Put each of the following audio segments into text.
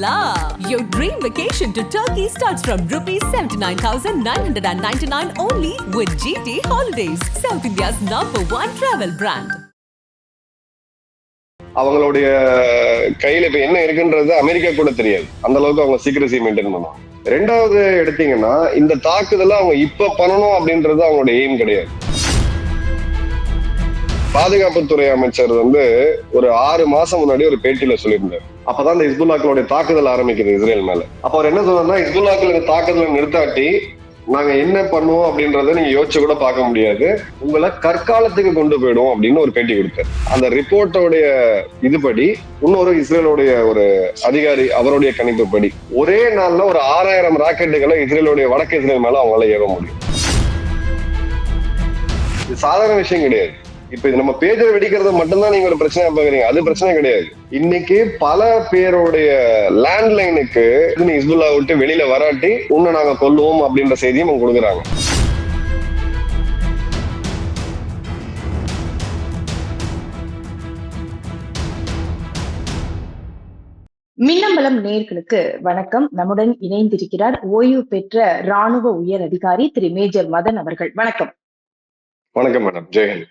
la! Your dream vacation to Turkey starts from rupees 79,999 only with GT Holidays, South India's number one travel brand. அவங்களுடைய கையில இப்ப என்ன இருக்குன்றது America கூட தெரியாது. அந்த அளவுக்கு அவங்க சீக்கிரசி மெயின்டைன் பண்ணுவாங்க. ரெண்டாவது எடுத்தீங்கன்னா இந்த தாக்குதலை அவங்க இப்ப பண்ணணும் அப்படின்றது அவங்களோட எய்ம் கிடையாது. பாதுகாப்புத்துறை அமைச்சர் வந்து ஒரு ஆறு மாசம் முன்னாடி ஒரு பேட்டியில சொல்லியிருந்தார். அப்பதான் இந்த இஸ்புல்லாக்களுடைய தாக்குதல் ஆரம்பிக்குது இஸ்ரேல் மேல. அப்ப அவர் என்ன சொன்னார்னா இஸ்புல்லாக்களுக்கு தாக்குதலை நிறுத்தாட்டி நாங்க என்ன பண்ணுவோம் அப்படின்றத நீங்க யோசிச்சு கூட பார்க்க முடியாது. உங்களை கற்காலத்துக்கு கொண்டு போயிடும் அப்படின்னு ஒரு பேட்டி கொடுத்தார். அந்த ரிப்போர்ட்டோடைய இதுபடி இன்னொரு இஸ்ரேலுடைய ஒரு அதிகாரி அவருடைய கணிப்புப்படி ஒரே நாள்ல ஒரு ஆறாயிரம் ராக்கெட்டுகளை இஸ்ரேலுடைய வடக்கு இஸ்ரேல் மேல அவங்களால ஏவ முடியும். இது சாதாரண விஷயம் கிடையாது. இப்ப இது நம்ம பேஜர் வெடிக்கிறது மட்டும்தான் நீங்க ஒரு பிரச்சனை பாக்குறீங்க அது பிரச்சனை கிடையாது. இன்னைக்கு பல பேருடைய லேண்ட்லைனுக்கு நீ இஸ்புல்லா விட்டு வெளியில வராட்டி உன்னை நாங்க கொல்லுவோம் அப்படின்ற செய்தியும் அவங்க கொடுக்குறாங்க. மின்னம்பலம் நேர்களுக்கு வணக்கம். நம்முடன் இணைந்திருக்கிறார் ஓய்வு பெற்ற ராணுவ உயர் அதிகாரி திரு மேஜர் மதன் அவர்கள். வணக்கம். வணக்கம் மேடம். ஆஹ்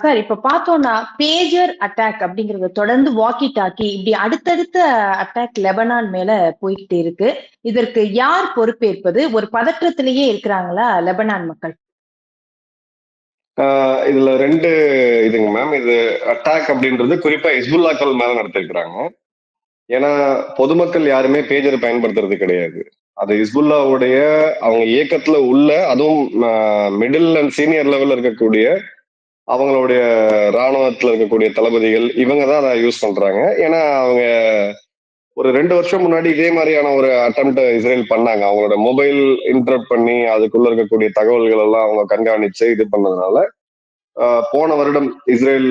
சார் இப்ப பார்த்தோம்னா பேஜர் அட்டாக் அப்படிங்கறத தொடர்ந்து வாக்கி டாக்கி இப்படி அடுத்தடுத்த அட்டாக் லெபனான் மேல போயிட்டு இருக்கு. இதற்கு யார் பொறுப்பேற்பது? ஒரு பதற்றத்திலேயே இருக்கிறாங்களா லெபனான் மக்கள்? இதுல ரெண்டு இதுங்க மேம். இது அட்டாக் அப்படின்றது குறிப்பா ஹிஸ்புல்லாக்கள் மேல நடத்திருக்கிறாங்க. ஏன்னா பொதுமக்கள் யாருமே பேஜர் பயன்படுத்துறது கிடையாது. அது ஹிஸ்புல்லாவுடைய அவங்க இயக்கத்துல உள்ள அதுவும் மிடில் அண்ட் சீனியர் லெவல்ல இருக்கக்கூடிய அவங்களுடைய ராணுவத்தில் இருக்கக்கூடிய தளபதிகள் இவங்க தான் அதை யூஸ் பண்றாங்க. ஏன்னா அவங்க ஒரு ரெண்டு வருஷம் முன்னாடி இதே மாதிரியான ஒரு அட்டம் இஸ்ரேல் பண்ணாங்க. அவங்களோட மொபைல் இன்டர்ப்ட் பண்ணி அதுக்குள்ள இருக்கக்கூடிய தகவல்கள் எல்லாம் அவங்க கண்காணிச்சு இது பண்ணதுனால போன வருடம் இஸ்ரேல்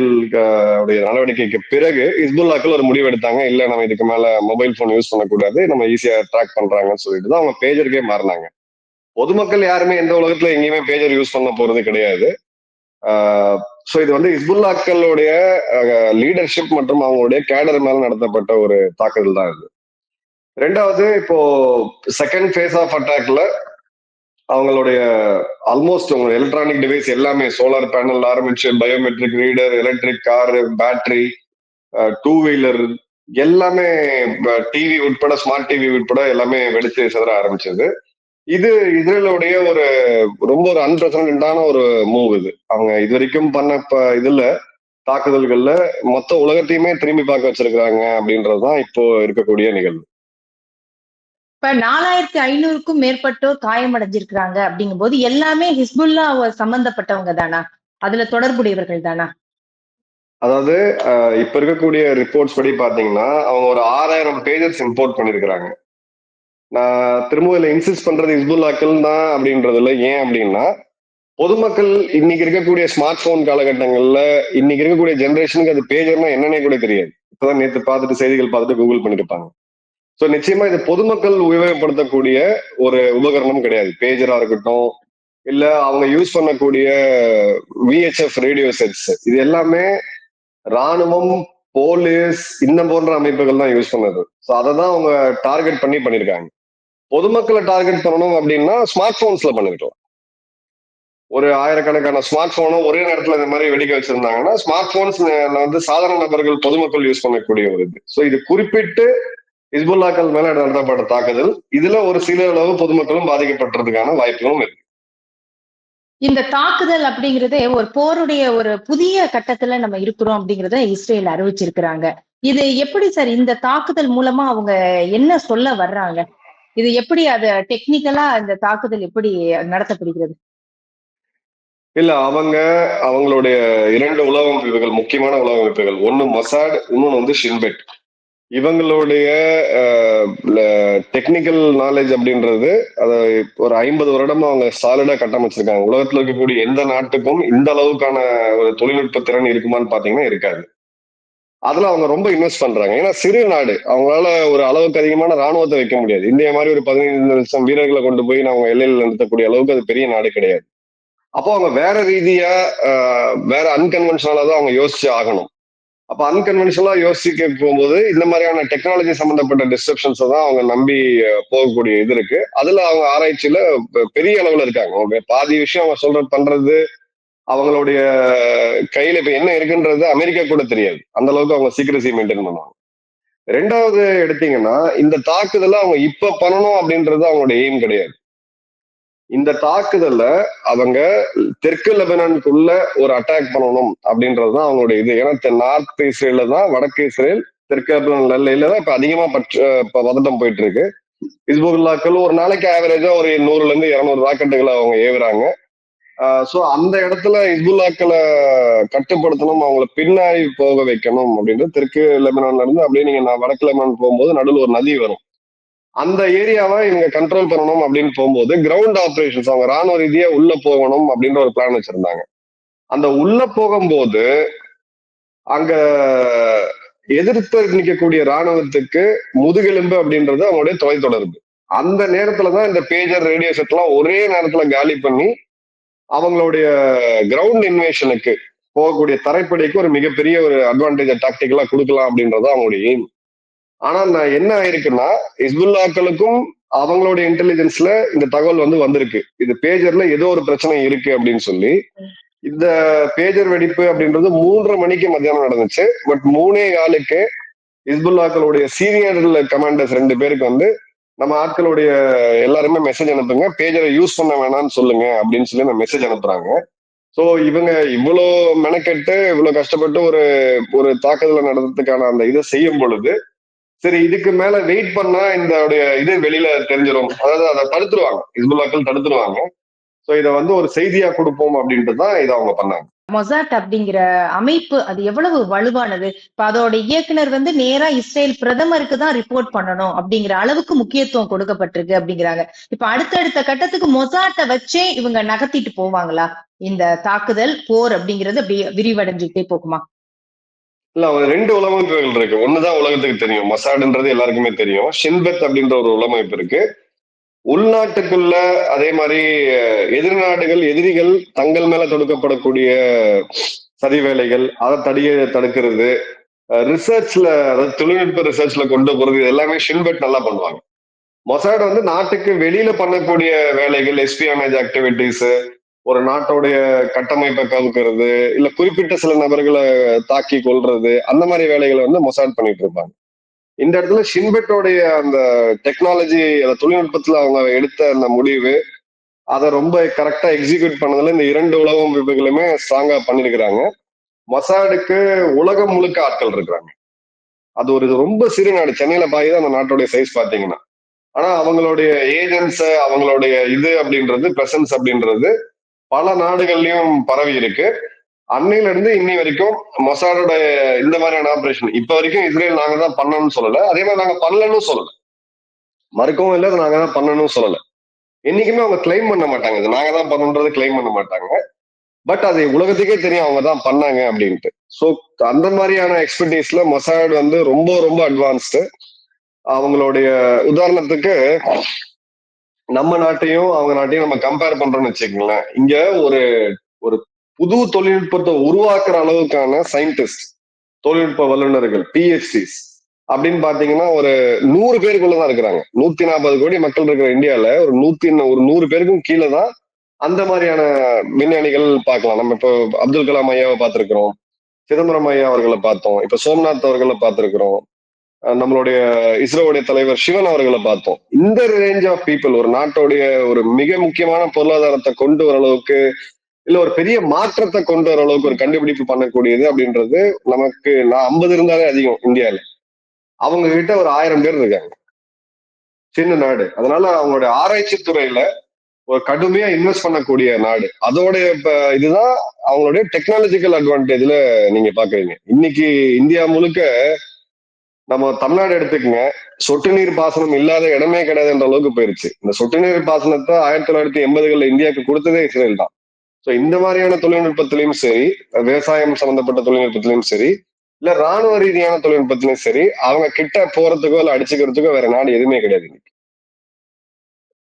நடவடிக்கைக்கு பிறகு இஸ்புல்லாக்கள் ஒரு முடிவு எடுத்தாங்க. இல்ல நம்ம இதுக்கு மேல மொபைல் போன் யூஸ் பண்ணக்கூடாது. நம்ம ஈஸியா ட்ராக் பண்றாங்கன்னு சொல்லிட்டு தான் அவங்க பேஜருக்கே மாறினாங்க. பொதுமக்கள் யாருமே எந்த உலகத்துல எங்கேயுமே பேஜர் யூஸ் பண்ண போறது கிடையாது. ஸோ இது வந்து இஸ்புல்லாக்களுடைய லீடர்ஷிப் மற்றும் அவங்களுடைய கேடர் மேல நடத்தப்பட்ட ஒரு தாக்குதல் தான் இது. ரெண்டாவது இப்போ செகண்ட் ஃபேஸ் ஆஃப் அட்டாக்ல அவங்களுடைய ஆல்மோஸ்ட் உங்க எலக்ட்ரானிக் டிவைஸ் எல்லாமே சோலார் பேனல் ஆரம்பிச்சு biometric reader electric car battery two wheeler எல்லாமே டிவி உட்பட ஸ்மார்ட் டிவி உட்பட எல்லாமே வெடிச்சு சிதற ஆரம்பிச்சது. இது இஸ்ரேலுடைய ஒரு ரொம்ப ஒரு அன்பிரசிடண்டான ஒரு மூவ் இது. அவங்க இது வரைக்கும் பண்ண இதுல தாக்குதல்கள்ல மொத்த உலகத்தையுமே திரும்பி பார்க்க வச்சிருக்கிறாங்க அப்படின்றதுதான் இப்போ இருக்கக்கூடிய நிகழ்வு. இப்ப நாலாயிரத்தி ஐநூறுக்கும் மேற்பட்டோர் காயமடைஞ்சிருக்கிறாங்க அப்படிங்கும் போது எல்லாமே ஹிஸ்புல்லா சம்பந்தப்பட்டவங்க தானா? அதுல தொடர்புடையவர்கள் தானா? அதாவது இப்ப இருக்கக்கூடிய ரிப்போர்ட்ஸ் படி பாத்தீங்கன்னா அவங்க ஒரு ஆறாயிரம் பேஜஸ் இம்போர்ட் பண்ணிருக்கிறாங்க. நான் திரும்ப இதுல இன்சிஸ்ட் பண்றது இஸ்புல்லாக்கள் தான் அப்படின்றதுல ஏன் அப்படின்னா பொதுமக்கள் இன்னைக்கு இருக்கக்கூடிய ஸ்மார்ட் போன் காலகட்டங்கள்ல இன்னைக்கு இருக்கக்கூடிய ஜென்ரேஷனுக்கு அது பேஜர்னா என்னன்னே கூட தெரியாது. இப்பதான் நேற்று பார்த்துட்டு செய்திகள் பார்த்துட்டு கூகுள் பண்ணிருப்பாங்க. ஸோ நிச்சயமா இது பொதுமக்கள் உபயோகப்படுத்தக்கூடிய ஒரு உபகரணம் கிடையாது. பேஜரா இருக்கட்டும் இல்ல அவங்க யூஸ் பண்ணக்கூடிய விஹெச்எஃப் ரேடியோ செட்ஸ் இது எல்லாமே ராணுவம் போலீஸ் இந்த போன்ற அமைப்புகள் தான் யூஸ் பண்ணது. ஸோ அதை தான் அவங்க டார்கெட் பண்ணி பண்ணியிருக்காங்க பொதுமக்களை டார்கெட் பண்ணணும் அப்படின்னா ஸ்மார்ட் போன்ஸ்ல பண்ணிக்கலாம் ஒரு ஆயிரக்கணக்கான ஸ்மார்ட் போனும் ஒரே நேரத்துல இந்த மாதிரி வெடிக்க வச்சிருந்தாங்கன்னா ஸ்மார்ட் போன்ஸ் வந்து சாதாரண நபர்கள் பொதுமக்கள் யூஸ் பண்ணக்கூடிய ஒரு இது. ஸோ இது குறிப்பிட்டு இஸ்புல்லாக்கள் மேல நடத்தப்பட்ட தாக்குதல். இதுல ஒரு சில அளவு பொதுமக்களும் பாதிக்கப்பட்டதுக்கான வாய்ப்புகளும் இருக்கு. இந்த தாக்குதல் அப்படிங்கிறதே ஒரு போருடைய ஒரு புதிய கட்டத்துல நம்ம இருக்கிறோம் அப்படிங்கறத இஸ்ரேல் அறிவிச்சிருக்கிறாங்க. இது எப்படி சார் இந்த தாக்குதல் மூலமா அவங்க என்ன சொல்ல வர்றாங்க? இது எப்படி அது டெக்னிக்கலா அந்த தாக்குதல் எப்படி நடத்தப்படுகிறது? இல்ல அவங்க அவங்களுடைய இரண்டு உலக அமைப்புகள் முக்கியமான உலக அமைப்புகள். ஒன்னு மொசாட் இன்னொன்னு வந்து ஷின்பெட். இவங்களுடைய டெக்னிக்கல் நாலேஜ் அப்படின்றது அதை ஒரு ஐம்பது வருடமா அவங்க சாலிடா கட்டமைச்சிருக்காங்க. உலகத்துல இருக்கக்கூடிய எந்த நாட்டுக்கும் இந்த அளவுக்கான ஒரு தொழில்நுட்ப திறன் இருக்குமான்னு பாத்தீங்கன்னா இருக்காது. அதுல அவங்க ரொம்ப இன்வெஸ்ட் பண்றாங்க. ஏன்னா சிறு நாடு. அவங்களால ஒரு அளவுக்கு அதிகமான ராணுவத்தை வைக்க முடியாது. இந்தியா மாதிரி ஒரு பதினைந்து லட்சம் வீரர்களை கொண்டு போய் அவங்க எல்லையில் நிறுத்தக்கூடிய அளவுக்கு அது பெரிய நாடு கிடையாது. அப்போ அவங்க வேற ரீதியா வேற அன்கன்வென்ஷனலா தான் அவங்க யோசிச்சு ஆகணும். அப்ப அன்கன்வென்ஷனலா யோசிக்க போகும்போது இந்த மாதிரியான டெக்னாலஜி சம்பந்தப்பட்ட டிஸ்ட்ரப்ஷன்ஸ் தான் அவங்க நம்பி போகக்கூடிய இது இருக்கு. அதுல அவங்க ஆராய்ச்சியில பெரிய அளவுல இருக்காங்க. அவங்க பாதி விஷயம் அவங்க சொல்ற பண்றது அவங்களுடைய கையில இப்ப என்ன இருக்குன்றது அமெரிக்கா கூட தெரியாது. அந்த அளவுக்கு அவங்க சீக்கிரசி மெயின்டைன் பண்ணுவாங்க. ரெண்டாவது எடுத்தீங்கன்னா இந்த தாக்குதலை அவங்க இப்ப பண்ணணும் அப்படின்றது அவங்களோட எய்ம் கிடையாது. இந்த தாக்குதல்ல அவங்க தெற்கு லெபனானுக்குள்ள ஒரு அட்டாக் பண்ணணும் அப்படின்றது தான் அவங்களுடைய இது. ஏன்னா நார்த் இஸ்ரேல தான் வடக்கு இஸ்ரேல் தெற்கு லெபனான் எல்லையில தான் இப்ப அதிகமா பற்ற இப்ப பதட்டம் போயிட்டு இருக்கு. இஸ்புல்லாக்கள் ஒரு நாளைக்கு ஆவரேஜா ஒரு நூறுல இருந்து இருநூறு ராக்கெட்டுகளை அவங்க ஏவுறாங்க. ஸோ அந்த இடத்துல இஸ்புல்லாக்களை கட்டுப்படுத்தணும் அவங்கள பின்னாடி போக வைக்கணும் அப்படின்னு தெற்கு லெபனான்ல இருந்து அப்படியே நீங்க நான் வடக்கு லெபனான் போகும்போது நடுவில் ஒரு நதி வரும். அந்த ஏரியாவை இவங்க கண்ட்ரோல் பண்ணணும் அப்படின்னு போகும்போது கிரவுண்ட் ஆப்ரேஷன்ஸ் அவங்க ராணுவ ரீதியா உள்ள போகணும் அப்படின்ற ஒரு பிளான் வச்சிருந்தாங்க. அந்த உள்ள போகும்போது அங்க எதிர்த்து நிற்கக்கூடிய ராணுவத்துக்கு முதுகெலும்பு அப்படின்றது அவங்களுடைய தொலைத்தொடர்பு. அந்த நேரத்துல தான் இந்த பேஜர் ரேடியோ செட்லாம் ஒரே நேரத்துல காலி பண்ணி அவங்களுடைய கிரவுண்ட் இன்வேஷனுக்கு போகக்கூடிய தரைப்படைக்கு ஒரு மிகப்பெரிய ஒரு அட்வான்டேஜ் டாக்டிக்கலா கொடுக்கலாம் அப்படின்றது அவங்களுடைய எய்ம் ஆனா நான் என்ன ஆயிருக்குன்னா இஸ்புல்லாக்களுக்கும் அவங்களுடைய இன்டெலிஜென்ஸ்ல இந்த தகவல் வந்து வந்திருக்கு. இது பேஜர்ல ஏதோ ஒரு பிரச்சனை இருக்கு அப்படின்னு சொல்லி. இந்த பேஜர் வெடிப்பு அப்படின்றது மூன்றரை மணிக்கு மத்தியானம் நடந்துச்சு. பட் மூணே காலுக்கு இஸ்புல்லாக்களுடைய சீனியர் கமாண்டர்ஸ் ரெண்டு பேருக்கு வந்து நம்ம ஆட்களுடைய எல்லாருமே மெசேஜ் அனுப்புங்க. பேஜரை யூஸ் பண்ண வேணாம்னு சொல்லுங்க அப்படின்னு சொல்லி நம்ம மெசேஜ் அனுப்புறாங்க. ஸோ இவங்க இவ்வளோ மெனக்கெட்டு இவ்வளோ கஷ்டப்பட்டு ஒரு ஒரு தாக்குதலை நடத்துறதுக்கான அந்த இதை செய்யும் பொழுது சரி இதுக்கு மேல வெயிட் பண்ணா இந்த இது வெளியில தெரிஞ்சிடும் அதாவது அதை தடுத்துருவாங்க. இஸ்புல்லாக்கள் தடுத்துருவாங்க. ஸோ இதை வந்து ஒரு செய்தியா கொடுப்போம் அப்படின்ட்டு தான் இதை அவங்க பண்ணாங்க. மொசாட் அப்படிங்கிற அமைப்பு அது எவ்வளவு வலுவானது? இப்ப அதோட இயக்குனர் வந்து நேரா இஸ்ரேல் பிரதமருக்கு தான் ரிப்போர்ட் பண்ணணும் அப்படிங்கிற அளவுக்கு முக்கியத்துவம் கொடுக்கப்பட்டிருக்கு அப்படிங்கிறாங்க. இப்ப அடுத்தடுத்த கட்டத்துக்கு மொசாட்டை வச்சே இவங்க நகர்த்திட்டு போவாங்களா? இந்த தாக்குதல் போர் அப்படிங்கிறது அப்படியே விரிவடைஞ்சுக்கிட்டே போகுமா? இல்ல ரெண்டு உலகமைப்புகள் இருக்கு. ஒண்ணுதான் உலகத்துக்கு தெரியும். மசாடுன்றது எல்லாருக்குமே தெரியும். ஷின்பெத் அப்படின்ற ஒரு உலகமைப்பு இருக்கு. உள்நாட்டுக்குள்ள அதே மாதிரி எதிர்நாடுகள் எதிரிகள் தங்கள் மேல தொடுக்கப்படக்கூடிய சதி வேலைகள் அதை தடிய தடுக்கிறது ரிசர்ச்ல அதாவது தொழில்நுட்ப ரிசர்ச்ல கொண்டு போறது இது எல்லாமே ஷின்பெட் நல்லா பண்ணுவாங்க. மொசாட் வந்து நாட்டுக்கு வெளியில பண்ணக்கூடிய வேலைகள் எஸ்பியானேஜ் ஆக்டிவிட்டிஸ் ஒரு நாட்டோடைய கட்டமைப்பை கவுக்கிறது இல்ல குறிப்பிட்ட சில நபர்களை தாக்கி கொள்றது அந்த மாதிரி வேலைகளை வந்து மொசாட் பண்ணிட்டு இருப்பாங்க. இந்த இடத்துல ஷின்பெட்டோடைய அந்த டெக்னாலஜி அந்த தொழில்நுட்பத்துல அவங்க எடுத்த அந்த முடிவு அதை ரொம்ப கரெக்டா எக்ஸிக்யூட் பண்ணதுல இந்த இரண்டு உலக அமைப்புகளுமே ஸ்ட்ராங்கா பண்ணிருக்கிறாங்க. மொசாடுக்கு உலகம் முழுக்க ஆட்கள் இருக்கிறாங்க. அது ஒரு ரொம்ப சிறு நாடு. சென்னையில தான் அந்த நாட்டுடைய சைஸ் பாத்தீங்கன்னா ஆனா அவங்களுடைய ஏஜென்ட்ஸ் அவங்களுடைய இது அப்படின்றது பிரசன்ஸ் அப்படின்றது பல நாடுகள்லயும் பரவி இருக்கு. அன்னையில இருந்து இன்னி வரைக்கும் மொசாடோட இந்த மாதிரியான ஆபரேஷன் இப்ப வரைக்கும் இஸ்ரேல் நாங்க தான் பண்ணணும்னு சொல்லல. அதே மாதிரி நாங்க பண்ணலன்னு சொல்லல. மறுக்கவும் இல்லை நாங்க தான் பண்ணணும்னு சொல்லல. என்னைக்குமே அவங்க கிளைம் பண்ண மாட்டாங்க. இது நாங்க தான் பண்ணணுன்றது கிளைம் பண்ண மாட்டாங்க. பட் அது உலகத்துக்கே தெரியும் அவங்க தான் பண்ணாங்க அப்படின்ட்டு. ஸோ அந்த மாதிரியான எக்ஸ்பர்டீஸ்ல மொசாட் வந்து ரொம்ப ரொம்ப அட்வான்ஸ்டு அவங்களுடைய உதாரணத்துக்கு நம்ம நாட்டையும் அவங்க நாட்டையும் நம்ம கம்பேர் பண்றோம்னு வச்சுக்கோங்களேன். இங்க ஒரு ஒரு புது தொழில்நுட்பத்தை உருவாக்குற அளவுக்கான சயின்டிஸ்ட் தொழில்நுட்ப வல்லுநர்கள் பிஹெச்டிஸ் அப்படின்னு பாத்தீங்கன்னா ஒரு நூறு பேருக்குள்ளதான் இருக்கிறாங்க. நூத்தி நாற்பது கோடி மக்கள் இருக்கிற இந்தியால ஒரு நூத்தி ஒரு நூறு பேருக்கும் கீழே தான் அந்த மாதிரியான விஞ்ஞானிகள் பார்க்கலாம். நம்ம இப்போ அப்துல் கலாம் ஐயாவை பார்த்திருக்கிறோம் சிதம்பரம் ஐயா அவர்களை பார்த்தோம் இப்ப சோம்நாத் அவர்களை பார்த்திருக்கிறோம் நம்மளுடைய இஸ்ரோவுடைய தலைவர் சிவன் அவர்களை பார்த்தோம். இந்த ரேஞ்ச் ஆஃப் பீப்புள் ஒரு நாட்டோடைய ஒரு மிக முக்கியமான பொருளாதாரத்தை கொண்டு வர அளவுக்கு இல்ல ஒரு பெரிய மாற்றத்தை கொண்டு வர அளவுக்கு ஒரு கண்டுபிடிப்பு பண்ணக்கூடியது அப்படின்றது நமக்கு நான் ஐம்பது இருந்தாலே அதிகம் இந்தியால. அவங்க கிட்ட ஒரு ஆயிரம் பேர் இருக்காங்க. சின்ன நாடு. அதனால அவங்களுடைய ஆராய்ச்சி துறையில ஒரு கடுமையா இன்வெஸ்ட் பண்ணக்கூடிய நாடு. அதோட இப்ப இதுதான் அவங்களுடைய டெக்னாலஜிக்கல் அட்வான்டேஜ்ல நீங்க பாக்குறீங்க. இன்னைக்கு இந்தியா முழுக்க நம்ம தமிழ்நாடு எடுத்துக்கங்க சொட்டு நீர் பாசனம் இல்லாத இடமே கிடையாதுன்ற அளவுக்கு போயிருச்சு. இந்த சொட்டு நீர் பாசனத்தை ஆயிரத்தி தொள்ளாயிரத்தி எண்பதுகள்ல இந்தியாவுக்கு கொடுத்ததே இஸ்ரேல் தான். ஸோ இந்த மாதிரியான தொழில்நுட்பத்திலையும் சரி விவசாயம் சம்பந்தப்பட்ட தொழில்நுட்பத்திலையும் சரி இல்ல ராணுவ ரீதியான தொழில்நுட்பத்திலையும் சரி அவங்க கிட்ட போறதுக்கோ இல்ல அடிச்சுக்கிறதுக்கோ வேற நாடு எதுவுமே கிடையாது இன்னைக்கு.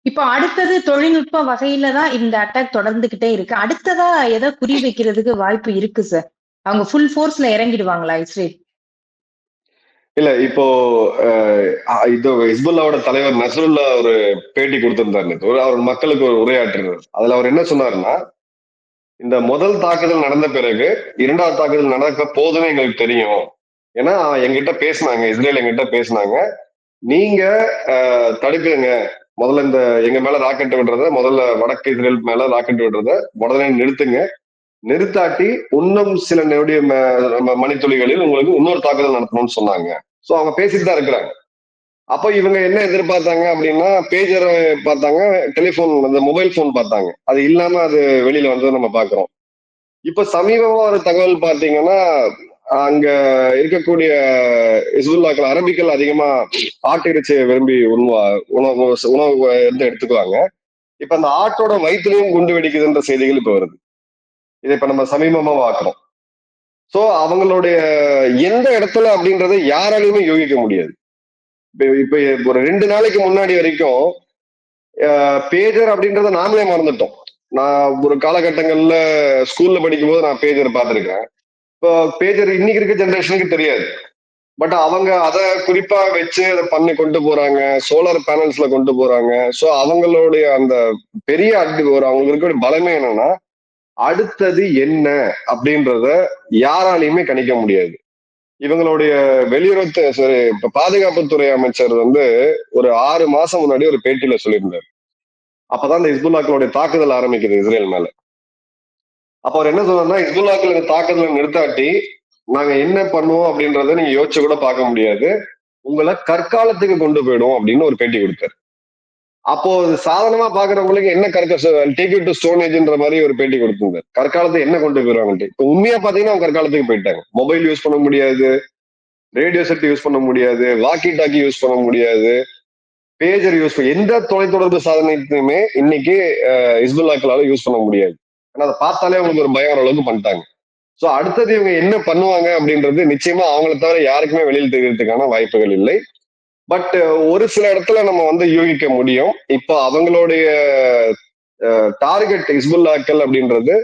இப்போ அடுத்தது தொழில்நுட்ப வகையில தான் இந்த அட்டாக் தொடர்ந்துகிட்டே இருக்கு அடுத்ததா எதை குறி வைக்கிறதுக்கு வாய்ப்பு இருக்கு சார் அவங்க ஃபுல் ஃபோர்ஸ்ல இறங்கிடுவாங்களா இஸ்ரேல் இல்ல இப்போ இது ஹிஸ்புல்லாவோட தலைவர் நசருல்லா ஒரு பேட்டி கொடுத்திருந்தாரு. ஒரு அவர் மக்களுக்கு ஒரு உரையாற்றினார் அதுல அவர் என்ன சொன்னாருன்னா இந்த முதல் தாக்குதல் நடந்த பிறகு இரண்டாவது தாக்குதல் நடக்க போதுன்னு எங்களுக்கு தெரியும். ஏன்னா எங்கிட்ட பேசினாங்க இஸ்ரேல் எங்கிட்ட பேசினாங்க. நீங்க தடுக்குங்க முதல்ல இந்த எங்க மேல ராக்கெட் விடுறத முதல்ல வடக்கு இஸ்ரேல் மேல ராக்கெட் விடுறத உடனே நிறுத்துங்க. நிறுத்தாட்டி இன்னும் சில நொடிய ம- மணித்துளிகளில் உங்களுக்கு இன்னொரு தாக்குதல் நடத்தணும்னு சொன்னாங்க. சோ அவங்க பேசிட்டு தான் இருக்கிறாங்க. அப்போ இவங்க என்ன எதிர்பார்த்தாங்க அப்படின்னா பேஜர் பார்த்தாங்க டெலிஃபோன் அந்த மொபைல் போன் பார்த்தாங்க. அது இல்லாம அது வெளியில வந்து நம்ம பாக்குறோம் இப்ப சமீபமா ஒரு தகவல் பார்த்தீங்கன்னா அங்க இருக்கக்கூடிய இஸ்புல்லாக்கள் அரபிக்கள் அதிகமா ஆட்டு விரும்பி உணவா உணவு உணவு வந்து எடுத்துக்குவாங்க. இப்ப அந்த ஆட்டோட வயிற்றுலையும் குண்டு வெடிக்குதுன்ற செய்திகள் இப்ப வருது. இதை இப்ப நம்ம சமீபமா பாக்குறோம் சோ அவங்களுடைய எந்த இடத்துல அப்படின்றத யாராலையுமே யோகிக்க முடியாது. இப்ப ஒரு ரெண்டு நாளைக்கு முன்னாடி வரைக்கும் பேஜர் அப்படின்றத நாமளே மறந்துட்டோம். நான் ஒரு காலகட்டங்கள்ல ஸ்கூல்ல படிக்கும் போது நான் பேஜர் பார்த்திருக்கேன் இப்போ பேஜர் இன்னைக்கு இருக்க ஜென்ரேஷனுக்கு தெரியாது. பட் அவங்க அதை குறிப்பா வச்சு அதை பண்ணி கொண்டு போறாங்க. சோலார் பேனல்ஸ்ல கொண்டு போறாங்க. ஸோ அவங்களுடைய அந்த பெரிய அடி ஒரு அவங்களுக்கு இருக்கக்கூடிய பலமே என்னன்னா அடுத்தது என்ன அப்படின்றத யாராலையுமே கணிக்க முடியாது. இவங்களுடைய வெளியுறவு சரி இப்ப பாதுகாப்புத்துறை அமைச்சர் வந்து ஒரு ஆறு மாசம் முன்னாடி ஒரு பேட்டியில சொல்லியிருந்தார். அப்பதான் இந்த இஸ்புல்லாக்களுடைய தாக்குதல் ஆரம்பிக்குது இஸ்ரேல் மேல. அப்ப அவர் என்ன சொன்னார்னா இஸ்புல்லாக்கள் இந்த தாக்குதலை நிறுத்தாட்டி நாங்க என்ன பண்ணுவோம் அப்படின்றத நீங்க யோசிச்சு கூட பார்க்க முடியாது. உங்களை கற்காலத்துக்கு கொண்டு போயிடும் அப்படின்னு ஒரு பேட்டி கொடுத்தாரு. அப்போ சாதனமா பாக்குறவங்களுக்கு என்ன கற்க டேக் டு ஸ்டோன் ஏஜ்ன்ற மாதிரி ஒரு பேட்டி கொடுத்திருந்தார் கற்காலத்தை என்ன கொண்டு போயிருவாங்க இப்போ உண்மையா பாத்தீங்கன்னா அவங்க கற்காலத்துக்கு போயிட்டாங்க. மொபைல் யூஸ் பண்ண முடியாது. ரேடியோ செட் யூஸ் பண்ண முடியாது. வாக்கி டாக்கி யூஸ் பண்ண முடியாது. பேஜர் யூஸ் எந்த தொலைத்தொடர்பு சாதனத்தையுமே இன்னைக்கு இஸ்புல்லாக்களால யூஸ் பண்ண முடியாது. ஏன்னா அதை பார்த்தாலே அவங்களுக்கு ஒரு பயம் அளவுக்கு பண்ணிட்டாங்க. சோ அடுத்தது இவங்க என்ன பண்ணுவாங்க அப்படின்றது நிச்சயமா அவங்கள தவிர யாருக்குமே வெளியில் தெரியறதுக்கான வாய்ப்புகள் இல்லை. பட் uh, ஒரு சில இடத்துல நம்ம வந்து யூகிக்க முடியும். இப்போ அவங்களுடைய டார்கெட் இஸ்புல்லாக்கள் அப்படின்றது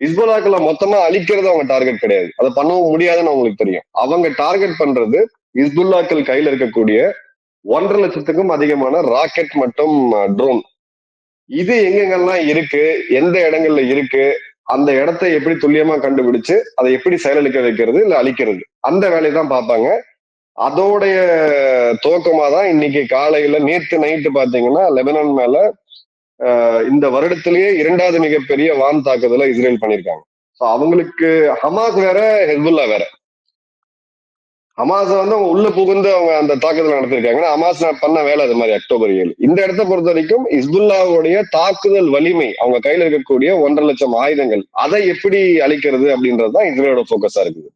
இஸ்புல்லாக்களை மொத்தமா அழிக்கிறது அவங்க டார்கெட் கிடையாது. அதை பண்ணவும் முடியாதுன்னு அவங்களுக்கு தெரியும். அவங்க டார்கெட் பண்றது இஸ்புல்லாக்கள் கையில் இருக்கக்கூடிய ஒன்றரை லட்சத்துக்கும் அதிகமான ராக்கெட் மற்றும் ட்ரோன் இது எங்கெங்கெல்லாம் இருக்கு எந்த இடங்கள்ல இருக்கு அந்த இடத்தை எப்படி துல்லியமா கண்டுபிடிச்சு அதை எப்படி செயலளிக்க வைக்கிறது இல்ல அழிக்கிறது அந்த வேலையை தான் பார்ப்பாங்க. அதோடைய துவக்கமா தான் இன்னைக்கு காலையில நேத்து நைட்டு பாத்தீங்கன்னா லெபனான் மேல இந்த வருடத்திலேயே இரண்டாவது மிகப்பெரிய வான் தாக்குதலை இஸ்ரேல் பண்ணியிருக்காங்க. ஸோ அவங்களுக்கு ஹமாஸ் வேற ஹெஸ்புல்லா வேற. ஹமாஸ் வந்து அவங்க உள்ள புகுந்து அவங்க அந்த தாக்குதல் நடத்திருக்காங்கன்னா ஹமாஸ் பண்ண வேலை அது மாதிரி அக்டோபர் ஏழு. இந்த இடத்த பொறுத்த வரைக்கும் இஸ்புல்லாவுடைய தாக்குதல் வலிமை அவங்க கையில இருக்கக்கூடிய ஒன்றரை லட்சம் ஆயுதங்கள் அதை எப்படி அழிக்கிறது அப்படின்றது தான் இஸ்ரேலோட போக்கஸா இருக்குது.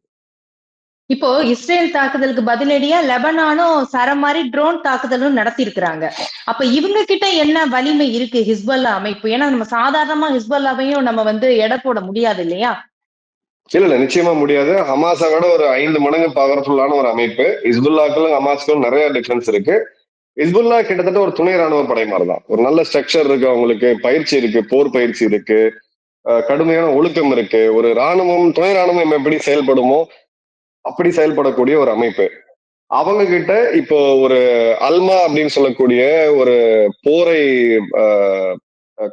இப்போ இஸ்ரேல் தாக்குதலுக்கு பதிலடியா லெபனானும் சர மாதிரி ட்ரோன் தாக்குதலும் நடத்தி இருக்கிறாங்க அப்ப இவங்க கிட்ட என்ன வலிமை இருக்கு ஹிஸ்பல்லா அமைப்பு? ஏன்னா நம்ம சாதாரணமா ஹிஸ்பல்லாவையும் நம்ம வந்து எடை போட முடியாது இல்லையா? இல்ல இல்ல நிச்சயமா முடியாது. ஹமாஸை விட ஒரு ஐந்து மடங்கு பவர்ஃபுல்லான ஒரு அமைப்பு. ஹிஸ்புல்லாக்களும் ஹமாஸ்க்கும் நிறைய டிஃபரன்ஸ் இருக்கு. ஹிஸ்புல்லா கிட்டத்தட்ட ஒரு துணை ராணுவ படை மாதிரிதான். ஒரு நல்ல ஸ்ட்ரக்சர் இருக்கு அவங்களுக்கு பயிற்சி இருக்கு போர் பயிற்சி இருக்கு. கடுமையான ஒழுக்கம் இருக்கு. ஒரு ராணுவம் துணை ராணுவம் எப்படி செயல்படுமோ அப்படி செயல்படக்கூடிய ஒரு அமைப்பு. அவங்க கிட்ட இப்போ ஒரு அல்மா அப்படின்னு சொல்லக்கூடிய ஒரு போரை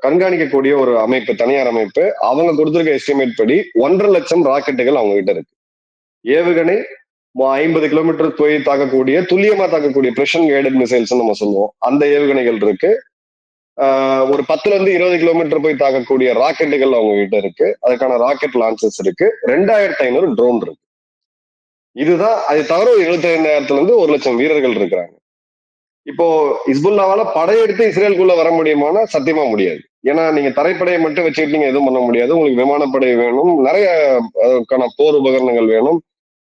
கண்காணிக்கக்கூடிய ஒரு அமைப்பு தனியார் அமைப்பு அவங்க கொடுத்துருக்க எஸ்டிமேட் படி ஒன்றரை லட்சம் ராக்கெட்டுகள் அவங்க கிட்ட இருக்கு. ஏவுகணை ஐம்பது கிலோமீட்டர் போய் தாக்கக்கூடிய துல்லியமா தாக்கக்கூடிய பிரஷன் கைடட் மிசைல்ஸ் நம்ம சொல்லுவோம். அந்த ஏவுகணைகள் இருக்கு. ஒரு பத்துல இருந்து இருபது கிலோமீட்டர் போய் தாக்கக்கூடிய ராக்கெட்டுகள் அவங்க கிட்ட இருக்கு. அதுக்கான ராக்கெட் லான்ச்சஸ் இருக்கு. ரெண்டாயிரத்தி ஐநூறு ட்ரோன் இருக்கு. இதுதான் அதை தவிர ஒரு எழுபத்தி ஐந்தாயிரத்துல இருந்து ஒரு லட்சம் வீரர்கள் இருக்கிறாங்க. இப்போ இஸ்புல்லாவால படையெடுத்து இஸ்ரேலுக்குள்ள வர முடியுமானா சத்தியமா முடியாது. ஏன்னா நீங்க தரைப்படையை மட்டும் வச்சுக்கிட்டு நீங்க எதுவும் பண்ண முடியாது. உங்களுக்கு விமானப்படை வேணும் நிறைய அதற்கான போர் உபகரணங்கள் வேணும்.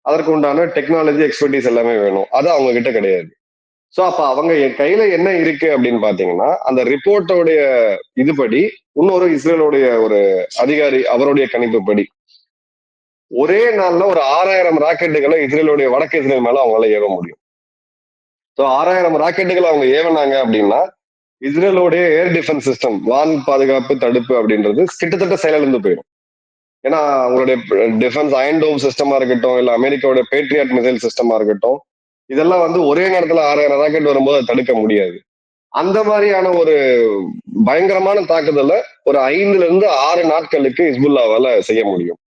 அதற்கு உண்டான டெக்னாலஜி எக்ஸ்பர்டீஸ் எல்லாமே வேணும். அது அவங்க கிட்ட கிடையாது. ஸோ அப்ப அவங்க என் கையில என்ன இருக்கு அப்படின்னு பாத்தீங்கன்னா அந்த ரிப்போர்ட்டோடைய இதுபடி இன்னொரு இஸ்ரேலுடைய ஒரு அதிகாரி அவருடைய கணிப்புப்படி ஒரே நாள்ல ஒரு ஆறாயிரம் ராக்கெட்டுகளை இஸ்ரேலுடைய வடக்கு இஸ்ரேல் மேல அவங்களால ஏவ முடியும். ஸோ ஆறாயிரம் ராக்கெட்டுகளை அவங்க ஏவனாங்க அப்படின்னா இஸ்ரேலோடைய ஏர் டிஃபென்ஸ் சிஸ்டம் வான் பாதுகாப்பு தடுப்பு அப்படின்றது கிட்டத்தட்ட செயலிழந்து போயிடும். ஏன்னா அவங்களுடைய டிஃபென்ஸ் அயன்டோம் சிஸ்டமா இருக்கட்டும் இல்ல அமெரிக்காவோட பேட்ரியாட் மிசைல் சிஸ்டமா இருக்கட்டும் இதெல்லாம் வந்து ஒரே நேரத்துல ஆறாயிரம் ராக்கெட் வரும்போது தடுக்க முடியாது. அந்த மாதிரியான ஒரு பயங்கரமான தாக்குதலை ஒரு ஐந்துல இருந்து ஆறு நாட்களுக்கு இஸ்புல்லாவால செய்ய முடியும்.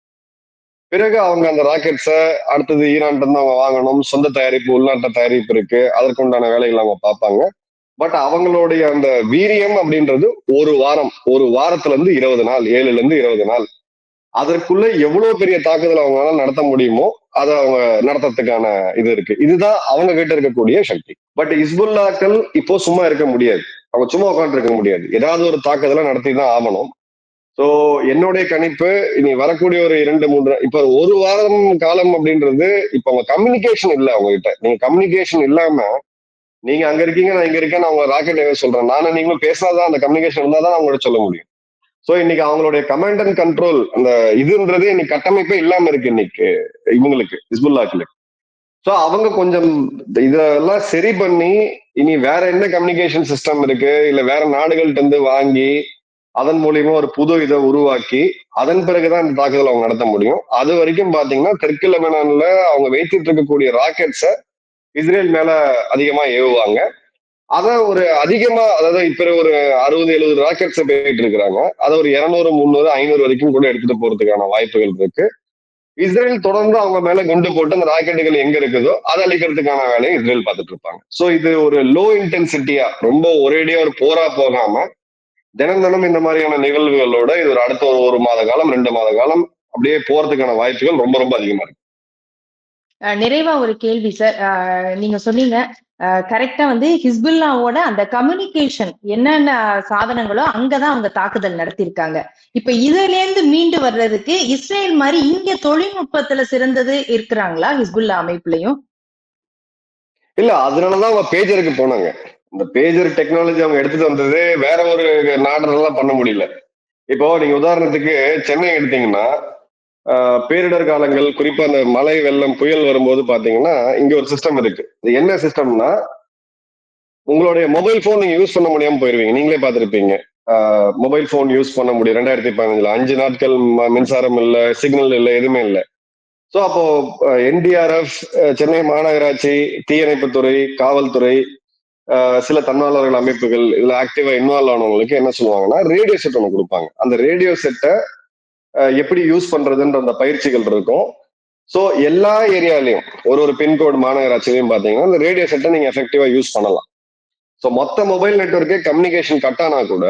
பிறகு அவங்க அந்த ராக்கெட்ஸை அடுத்தது ஈரான் இருந்து அவங்க வாங்கணும் சொந்த தயாரிப்பு உள்நாட்டு தயாரிப்பு இருக்கு. அதற்குண்டான வேலைகள் அவங்க பார்ப்பாங்க. பட் அவங்களுடைய அந்த வீரியம் அப்படின்றது ஒரு வாரம் ஒரு வாரத்துல இருந்து இருபது நாள் ஏழுல இருந்து இருபது நாள். அதற்குள்ள எவ்வளவு பெரிய தாக்குதல் அவங்களால நடத்த முடியுமோ அதை அவங்க நடத்துறதுக்கான இது இருக்கு. இதுதான் அவங்க கிட்ட இருக்கக்கூடிய சக்தி. பட் இஸ்புல்லாக்கள் இப்போ சும்மா இருக்க முடியாது. அவங்க சும்மா உட்காந்து இருக்க முடியாது. ஏதாவது ஒரு தாக்குதலை நடத்தி தான் ஆகணும். ஸோ என்னுடைய கணிப்பு இனி வரக்கூடிய ஒரு இரண்டு மூன்று இப்ப ஒரு வாரம் காலம் அப்படின்றது இப்ப அவங்க கம்யூனிகேஷன் இல்லை அவங்ககிட்ட. நீங்க கம்யூனிகேஷன் இல்லாம நீங்க அங்க இருக்கீங்க நான் இங்க இருக்கேன் நான் உங்க ராக்கெட் சொல்றேன். நானும் நீங்களும் பேசினாதான் அந்த கம்யூனிகேஷன் இருந்தா தான் அவங்கள்ட்ட சொல்ல முடியும். ஸோ இன்னைக்கு அவங்களுடைய கமாண்ட் அண்ட் கண்ட்ரோல் அந்த இதுன்றது இன்னைக்கு கட்டமைப்பே இல்லாம இருக்கு இன்னைக்கு இவங்களுக்கு ஹிஸ்புல்லாக்களுக்கு. ஸோ அவங்க கொஞ்சம் இதெல்லாம் சரி பண்ணி இனி வேற என்ன கம்யூனிகேஷன் சிஸ்டம் இருக்கு? இல்ல வேற நாடுகள்கிட்ட இருந்து வாங்கி அதன் மூலியமா ஒரு புது இதை உருவாக்கி அதன் பிறகுதான் இந்த தாக்குதல் அவங்க நடத்த முடியும். அது வரைக்கும் பாத்தீங்கன்னா தெற்கு லெபனான்ல அவங்க வைத்துட்டு இருக்கக்கூடிய ராக்கெட்ஸை இஸ்ரேல் மேல அதிகமா ஏவுவாங்க. அத ஒரு அதிகமா அதாவது இப்ப ஒரு அறுபது எழுபது ராக்கெட்ஸ் போயிட்டு இருக்கிறாங்க. அதை ஒரு இருநூறு முந்நூறு ஐநூறு வரைக்கும் கூட எடுத்துட்டு போறதுக்கான வாய்ப்புகள் இருக்கு. இஸ்ரேல் தொடர்ந்து அவங்க மேல குண்டு போட்டு அந்த ராக்கெட்டுகள் எங்க இருக்குதோ அதை அழிக்கிறதுக்கான வேலையை இஸ்ரேல் பார்த்துட்டு இருப்பாங்க. சோ இது ஒரு லோ இன்டென்சிட்டியா ரொம்ப ஒரேடியா ஒரு போரா போகாம தினம் தினம் இந்த மாதிரியான நிகழ்வுகளோட இது ஒரு அடுத்த ஒரு ஒரு மாத காலம் ரெண்டு மாத காலம் அப்படியே போறதுக்கான வாய்ப்புகள் ரொம்ப ரொம்ப அதிகமா இருக்கு. நிறைவா ஒரு கேள்வி சார். நீங்க சொன்னீங்க. கரெக்டா வந்து ஹிஸ்புல்லாவோட அந்த கம்யூனிகேஷன் என்னென்ன சாதனங்களோ அங்கதான் அவங்க தாக்குதல் நடத்தியிருக்காங்க. இப்ப இதுல இருந்து மீண்டு வர்றதுக்கு இஸ்ரேல் மாதிரி இங்க தொழில்நுட்பத்துல சிறந்தது இருக்கிறாங்களா ஹிஸ்புல்லா அமைப்புலயும்? இல்ல அதனாலதான் அவங்க பேஜருக்கு போனாங்க. இந்த பேஜர் டெக்னாலஜி அவங்க எடுத்துட்டு வந்தது வேற ஒரு நாடுலாம் பண்ண முடியல. இப்போ நீங்க உதாரணத்துக்கு சென்னை எடுத்தீங்கன்னா பேரிடர் காலங்கள் குறிப்பா அந்த மழை வெள்ளம் புயல் வரும்போது பாத்தீங்கன்னா இங்க ஒரு சிஸ்டம் இருக்கு. இது என்ன சிஸ்டம்னா உங்களுடைய மொபைல் போன் நீங்க யூஸ் பண்ண முடியாம போயிருவீங்க. நீங்களே பார்த்துருப்பீங்க மொபைல் போன் யூஸ் பண்ண முடியும். ரெண்டாயிரத்தி பதினஞ்சுல அஞ்சு நாட்கள் ம- மின்சாரம் இல்லை சிக்னல் இல்லை எதுவுமே இல்லை. ஸோ அப்போ என்டிஆர்எஃப் சென்னை மாநகராட்சி தீயணைப்புத்துறை காவல்துறை சில தன்னாளர்கள் அமைப்புகள் இதுல ஆக்டிவா இன்வால்வ் ஆனவங்களுக்கு என்ன சொல்லுவாங்கன்னா ரேடியோ செட் ஒன்று கொடுப்பாங்க. அந்த ரேடியோ செட்டை எப்படி யூஸ் பண்றதுன்ற அந்த பயிற்சிகள் இருக்கும். ஸோ எல்லா ஏரியாலையும் ஒரு ஒரு பின்கோடு மாநகராட்சியிலையும் பார்த்தீங்கன்னா அந்த ரேடியோ செட்டை நீங்க எஃபெக்டிவா யூஸ் பண்ணலாம். ஸோ மொத்த மொபைல் நெட்ஒர்க்கே கம்யூனிகேஷன் கட் ஆனா கூட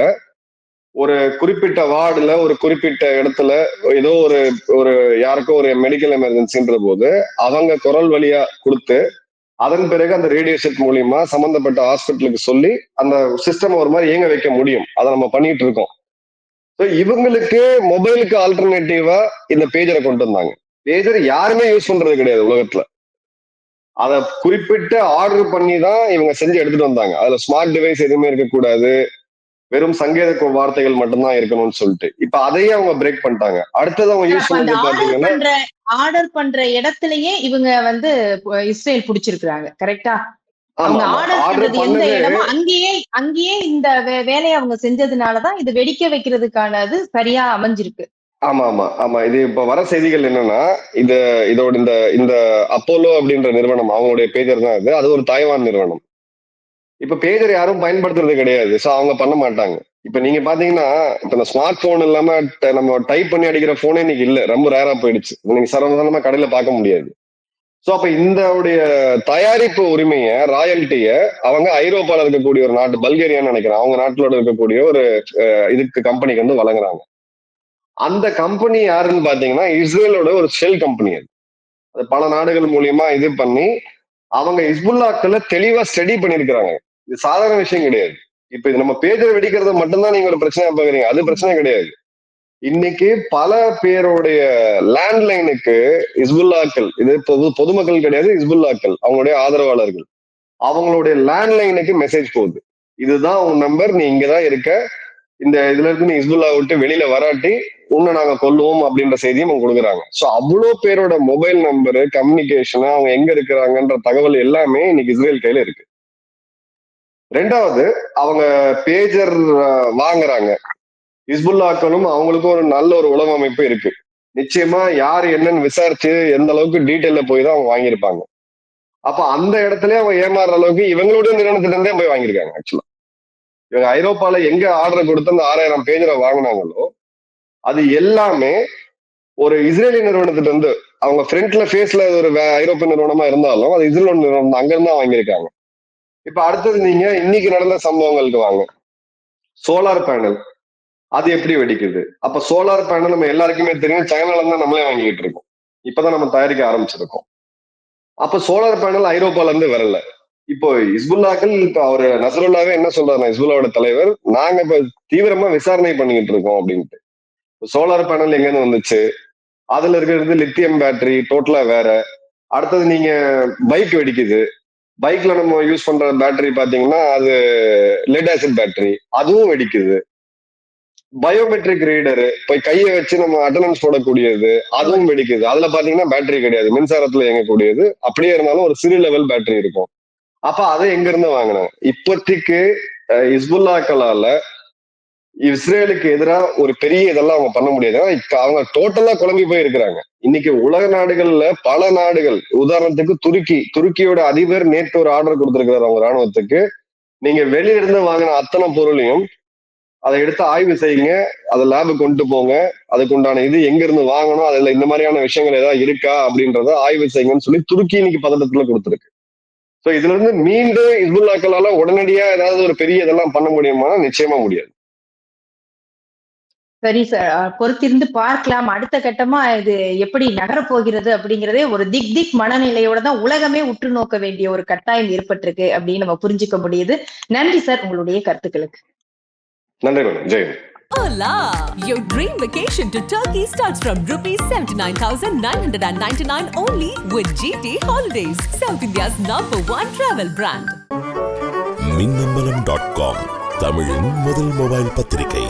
ஒரு குறிப்பிட்ட வார்டுல ஒரு குறிப்பிட்ட இடத்துல ஏதோ ஒரு ஒரு யாருக்கோ ஒரு மெடிக்கல் எமர்ஜென்சின்ற போது அவங்க குரல் வழியா கொடுத்து அதன் பிறகு அந்த ரேடியோ செட் மூலியமா சம்பந்தப்பட்ட ஹாஸ்பிட்டலுக்கு சொல்லி அந்த சிஸ்டம் ஒரு மாதிரி இயங்க வைக்க முடியும். அதை நம்ம பண்ணிட்டு இருக்கோம். ஸோ இவங்களுக்கு மொபைலுக்கு ஆல்டர்னேட்டிவா இந்த பேஜரை கொண்டு வந்தாங்க. பேஜர் யாருமே யூஸ் பண்றது கிடையாது உலகத்துல. அதை குறிப்பிட்டு ஆர்டர் பண்ணி தான் இவங்க செஞ்சு எடுத்துட்டு வந்தாங்க. அதுல ஸ்மார்ட் டிவைஸ் எதுவுமே இருக்கக்கூடாது. வெறும் சங்கேத வார்த்தைகள் மட்டும்தான் இருக்கணும்னு சொல்லிட்டு. இப்ப அதையே அவங்க பிரேக் பண்ணிட்டாங்க. அடுத்தது அவங்க யூஸ் பண்ணது பாத்தீங்கன்னா ஆர்டர் பண்ற இடத்துலயே இவங்க வந்து இஸ்ரேல் புடிச்சிருக்காங்க கரெக்டா அவங்க ஆர்டர் பண்றது எந்த இடமோ அங்கேயே அங்கேயே இந்த வேலையை அவங்க செஞ்சதுனாலதான் இது வெடிக்க வைக்கிறதுக்கானது சரியா அமைஞ்சிருக்கு. ஆமா ஆமா ஆமா. இது இப்ப வர செய்திகள் என்னன்னா இது இதோட இந்த இந்த அப்போலோ அப்படின்ற நிறுவனம் அவங்களுடைய பேஜர் தான் இது அது ஒரு தாய்வான் நிறுவனம். இப்ப பேஜர் யாரும் பயன்படுத்துறது கிடையாது. சோ அவங்க பண்ண மாட்டாங்க. இப்ப நீங்க பாத்தீங்கன்னா இப்ப இந்த ஸ்மார்ட் போன் இல்லாம நம்ம டைப் பண்ணி அடிக்கிற போனே இன்னைக்கு இல்ல. ரொம்ப ரேரா போயிடுச்சு. நீங்க சர்வசாதாரணமா கடையில பார்க்க முடியாது. சோ அப்ப இந்த உடைய தயாரிப்பு உரிமைய ராயல்ட்டிய அவங்க ஐரோப்பால இருக்கக்கூடிய ஒரு நாட்டு பல்கேரியான்னு நினைக்கிறேன். அவங்க நாட்டிலோட இருக்கக்கூடிய ஒரு இதுக்கு கம்பெனிக்கு வந்து வழங்குறாங்க. அந்த கம்பெனி யாருன்னு பாத்தீங்கன்னா இஸ்ரேலோட ஒரு ஷெல் கம்பெனி அது. அது பல நாடுகள் மூலியமா இது பண்ணி அவங்க இஸ்புல்லாக்களை தெளிவா ஸ்டடி பண்ணிருக்கிறாங்க இது சாதாரண விஷயம் கிடையாது. இப்ப இது நம்ம பேஜர் வெடிக்கிறத மட்டும்தான் நீங்க ஒரு பிரச்சனையா பாக்குறீங்க அது பிரச்சனை கிடையாது. இன்னைக்கு பல பேருடைய லேண்ட்லைனுக்கு இஸ்புல்லாக்கள் இது பொது பொதுமக்கள் கிடையாது இஸ்புல்லாக்கள் அவங்களுடைய ஆதரவாளர்கள். அவங்களுடைய லேண்ட்லைனுக்கு மெசேஜ் போகுது. இதுதான் உன் நம்பர் நீ இங்கதான் இருக்க. இந்த இதுல இருந்து நீ இஸ்புல்லா விட்டு வெளியில வராட்டி உன்னை நாங்க கொல்லுவோம் அப்படின்ற செய்தியும் அவங்க கொடுக்குறாங்க. சோ அவ்வளோ பேரோட மொபைல் நம்பரு கம்யூனிகேஷன் அவங்க எங்க இருக்கிறாங்கன்ற தகவல் எல்லாமே இன்னைக்கு இஸ்ரேல் கையில இருக்கு. ரெண்டாவது அவங்க பேஜர் வாங்குறாங்க. ஹிஸ்புல்லாக்களும் அவங்களுக்கும் ஒரு நல்ல ஒரு உளவு அமைப்பு இருக்கு. நிச்சயமா யார் என்னன்னு விசாரிச்சு எந்த அளவுக்கு டீட்டெயில போய் தான் அவங்க வாங்கியிருப்பாங்க. அப்ப அந்த இடத்துல அவங்க ஏமாறுற அளவுக்கு இவங்களுடைய நிறுவனத்திலிருந்தே போய் வாங்கியிருக்காங்க ஆக்சுவலா இவங்க ஐரோப்பால எங்க ஆர்டர் கொடுத்து அந்த ஆறாயிரம் பேஜரை வாங்கினாங்களோ அது எல்லாமே ஒரு இஸ்ரேலி நிறுவனத்துல இருந்து அவங்க ஃப்ரண்ட்ல ஃபேஸ்ல ஒரு ஐரோப்பிய நிறுவனமா இருந்தாலும் அது இஸ்ரேல் நிறுவனம் அங்க இருந்தா வாங்கியிருக்காங்க. இப்ப அடுத்தது நீங்க இன்னைக்கு நடந்த சம்பவங்களுக்கு வாங்க. Solar panel. அது எப்படி வெடிக்குது? அப்ப சோலார் பேனல் நம்ம எல்லாருக்குமே தெரியும். சைனால தான் நம்மளே வாங்கிட்டு இருக்கோம். இப்பதான் நம்ம தயாரிக்க ஆரம்பிச்சிருக்கோம். அப்ப சோலார் பேனல் ஐரோப்பால இருந்து வரல. இப்போ இஸ்புல்லாக்கள் இப்ப அவர் நசருல்லாவே என்ன சொல்றாரு இஸ்புல்லாவோட தலைவர் நாங்க இப்ப தீவிரமா விசாரணை பண்ணிக்கிட்டு இருக்கோம் அப்படின்ட்டு. சோலார் பேனல் எங்க இருந்து வந்துச்சு? அதுல இருக்கிறது லித்தியம் பேட்டரி டோட்டலா வேற. அடுத்தது நீங்க பைக் வெடிக்குது. பைக்ல நம்ம யூஸ் பண்ற பேட்டரி பாத்தீங்கன்னா அது லெட் ஆசிட் பேட்டரி அதுவும் வெடிக்குது. பயோமெட்ரிக் ரீடரு போய் கையை வச்சு நம்ம அட்டனன்ஸ் போடக்கூடியது அதுவும் வெடிக்குது. அதுல பாத்தீங்கன்னா பேட்டரி கிடையாது. மின்சாரத்துல இயங்கக்கூடியது. அப்படியே இருந்தாலும் ஒரு சிறு லெவல் பேட்டரி இருக்கும். அப்ப அதை எங்க இருந்து வாங்கினேன்? இப்போதைக்கு இஸ்புல்லாக்களால இஸ்ரேலுக்கு எதிராக ஒரு பெரிய இதெல்லாம் அவங்க பண்ண முடியாது. அவங்க டோட்டலா குழம்பி போய் இருக்கிறாங்க இன்னைக்கு உலக நாடுகள்ல பல நாடுகள் உதாரணத்துக்கு துருக்கி துருக்கியோட அதிபர் நேற்று ஒரு ஆர்டர் கொடுத்திருக்கிறார் அவங்க ராணுவத்துக்கு. நீங்க வெளியில இருந்து வாங்கின அத்தனை பொருளையும் அதை எடுத்து ஆய்வு செய்யுங்க அதை லேபு கொண்டு போங்க அதுக்கு உண்டான இது எங்க இருந்து வாங்கணும் அதுல இந்த மாதிரியான விஷயங்கள் ஏதாவது இருக்கா அப்படின்றத ஆய்வு செய்யுங்கன்னு சொல்லி துருக்கி இன்னைக்கு பதட்டத்துல கொடுத்துருக்கு. ஸோ இதுல இருந்து மீண்டும் இஸ்புல்லாக்களால உடனடியா ஏதாவது ஒரு பெரிய இதெல்லாம் பண்ண முடியுமா நிச்சயமா முடியாது. சரி சார் பொறுத்திருந்து பார்க்கலாம் அடுத்த கட்டமா இது எப்படி நகரப் போகிறது அப்படிங்கறதே ஒரு திக் திக் மனநிலையோட தான் உலகமே உற்று நோக்க வேண்டிய ஒரு கட்டாயம் ஏற்பட்டிருக்கு அப்படின்னு நம்ம புரிஞ்சுக்க முடியுது நன்றி சார் உங்களுடைய கருத்துக்களுக்கு நன்றி madam Jai Hind. Hola! Your dream vacation to Turkey starts from rupees 79,999 only with GT Holidays, South India's number one travel brand. Minnambalam dot com தமிழின் முதல் மொபைல் பத்திரிகை